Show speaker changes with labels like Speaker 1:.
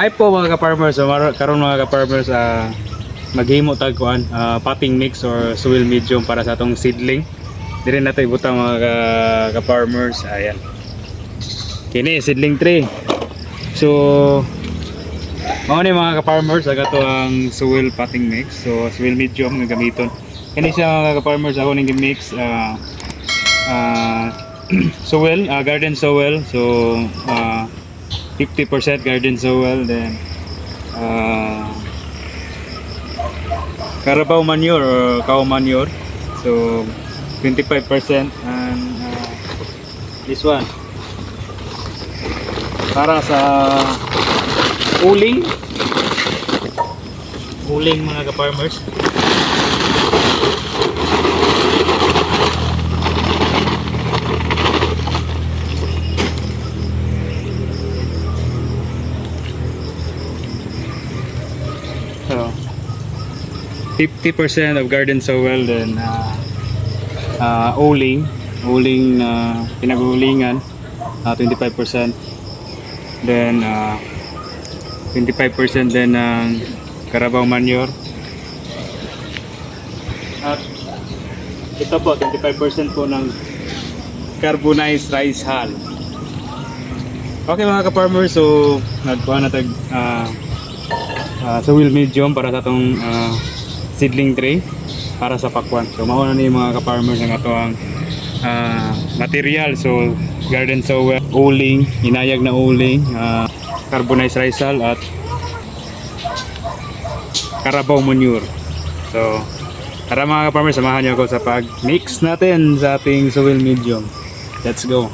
Speaker 1: Hi po mga ka-farmers. Karon mga ka-farmers, uh, maghimo tag kuan, ah, uh, potting mix or soil medium para sa atong seedling. Dire nato ibutang mga ka-farmers. Ayan. Kini seedling tree. So mao ni mga ka-farmers aga to ang soil potting mix. So soil medium nga gamiton. Kini siya mga ka-farmers ako ning mix uh, ah, uh, soil, ah, garden soil. So ah 50% garden soil then uh, carabao manure or cow manure so 25% and uh, this one para sa uling uling mga ka-farmers So, 50% of garden soil then uh, uh, uling, uling na pinag-uulingan, uh, 25%. Then uh, 25% din ng Carabao manure. At ito po, 25% po ng carbonized rice hull. Okay mga ka-farmers, so nagkuha na tag uh, uh, sa wheel medium para sa atong uh, seedling tray para sa pakwan. So mao na ni mga ka-farmers ang ato ang uh, material. So garden soil, uling, inayag na uling, uh, carbonized hull at Carabao manure. So tara mga ka-farmers, samahan niyo ako sa pag-mix natin sa ating soil medium. Let's go.